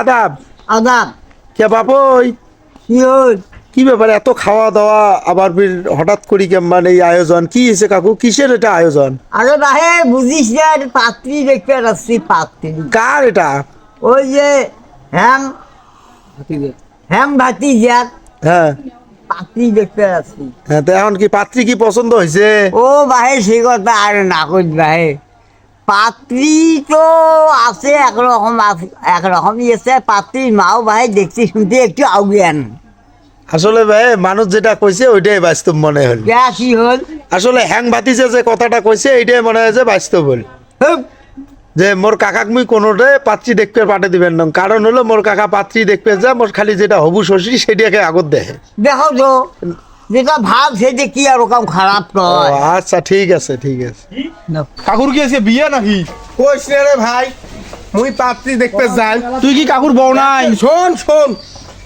আদাব। আদাব। কে বাপই কি হল? কি ব্যাপার এত খাওয়া দাওয়া আবার হঠাৎ করি কেমন এই আয়োজন? কি হয়েছে কাকু? কিসের এটা আয়োজন? আরে ভাই বুঝিস না পাত্রী দেখতে আসছি পাত্রী। কার এটা? ওই যে হ্যাং হ্যাং ভাতি যাক হ্যাঁ। পাত্রী দেখতে আসছি। হ্যাঁ তো এখন কি পাত্রী কি পছন্দ হয়েছে? ও ভাই সে কথা আর না কই ভাই পাত্রী তো আছে একরকম একরকমই আছে। পাত্রীর মাও ভাই দেখতে শুনতে একটু আউগিয়ান। আসলে ভাই মানুষ যেটা কইছে ওইটাই বাস্তব মনে হল কি হল? আসলে হ্যাং বাতিছে যে কথাটা কইছে এইটাই মনে হয় যে বাস্তব হল। যে মোর কাকাক মুই কোনোটাই পাত্রী দেখতে পাঠে দিবেন না। কারণ হলো মোর কাকা পাত্রী দেখতে যা মোর খালি যেটা হবু শ্বশুর সেটাকে আগত দেয়। দেখো তো যেটা ভাব সেটা কি আর ওরকম খারাপ নয়। আচ্ছা ঠিক আছে ঠিক আছে। কাকুর কি আজকে বিয়ে নাকি? কইস রে ভাই মুই পাত্রী দেখতে যাই। তুই কি কাকুর বউ নাই? শোন শোন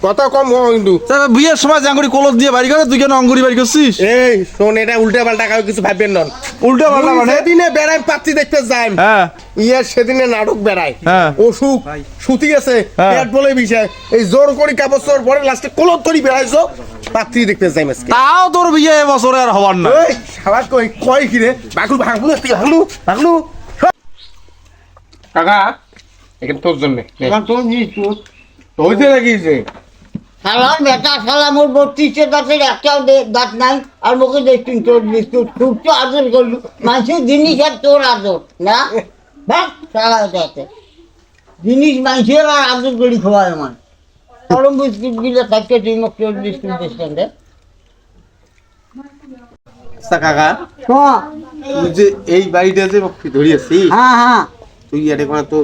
কথা কম হ কিন্তু। বিয়ের সময় জাঙ্গুরি কলস দিয়ে বাড়ি করে তুই কেন অঙ্গুরি বাড়ি করছিস? এই শোন এটা উল্টা পাল্টা কাউ কিছু ভাববেন নন উল্টো পাল্টা মানে? সেদিনে বেড়াই পাত্রী দেখতে যাই। হ্যাঁ। ইয়ে সেদিনে নাটক বেড়ায় হ্যাঁ। অসুখ সুতি আছে হ্যাঁ। পেট বলে বিষয়। এই জোর করি কাপড় চোর পরে লাস্টে কলত করি বেড়াইছো। পাত্রী দেখতে যাই আজকে। তাও তোর বিয়ে এবছরে আর হবার না ওই সাবাস কই কয় কি রে? বাকলু ভাঙলু তুই ভাঙলু ভাঙলু। কাকা এখানে তোর জন্য হইতে লাগিয়েছে শালার বেটা শালা মোর বত্রিশে দাঁতের একটাও দে- দাঁত নাই আর মুখে দেখতুন তোর বিস্কুট খুব তো আদর করলু। মানুষের জিনিস আর তোর আদর না? ভাগ শালা দাঁতে জিনিস মানুষের আর আদর করি খাওয়ায় আমার তুই মুখ তোর বিস্কুট দিচ্ছেন রে আচ্ছা কাকা? তুই যে এই বাড়িটা যে ধরিয়েছি হ্যাঁ হ্যাঁ তুই এটা কোনো তো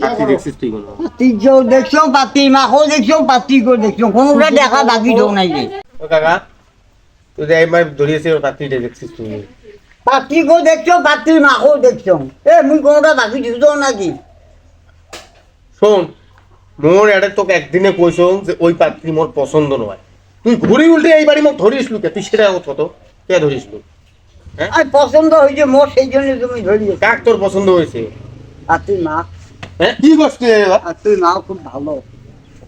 পাখি দেখছিস তুই কোনো পাতিকেও দেখছ পাতি মাকেও দেখছ পাতিকেও দেখছ কোনোটা দেখা বাকি নাই যে কাকা? তুই যে এইবার ধরিয়েছি ওর পাখিটা দেখছিস তুই পাতিকেও দেখছ পাতির মাকেও দেখছ এ মুই কোনোটা বাকি ঢুকছো নাকি শোন মোর এটা তোকে একদিনে কইছো যে ওই পাত্রী মোর পছন্দ নয়। তুই ঘুরি উল্টে এই বাড়ি মোক ধরিস লুকে? তুই সেটা কথা তো কে ধরিস লু আর পছন্দ হয়েছে মোর সেই জন্য তুমি ধরিয়ে কাক তোর পছন্দ হয়েছে? পাতির মা। হ্যাঁ? কি করছিস পাতির মাও খুব ভালো।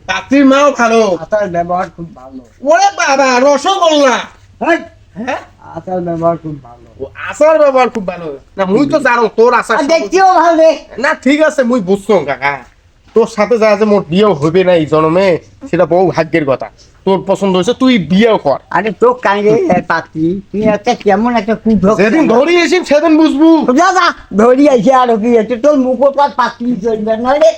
পাত্রীর মাও ভালো। আচার ব্যবহার খুব ভালো। ওরে বাবা রসগোল্লা! হ্যাঁ? আচার ব্যবহার খুব ভালো। ও আচার ব্যবহার খুব ভালো। না মুই তো জানো তোর আচার আর দেখতেও ভালো। না ঠিক আছে মুই বুঝছ কাকা। তোর সাথে যা যে মোট বিয়েও হবে না এই জন্মে সেটা বহু ভাগ্যের কথা। তোর পছন্দ হয়েছে তুই বিয়েও কর। আরে তোর কাঙ্গে পাতি তুই একটা কেমন একটা কুঢক সেদিন ধরি এসিম সেদিন বুঝবু। দাদা ধরি আইছে আর কি আছে তোর মুখো তার পাতি চলবে না রে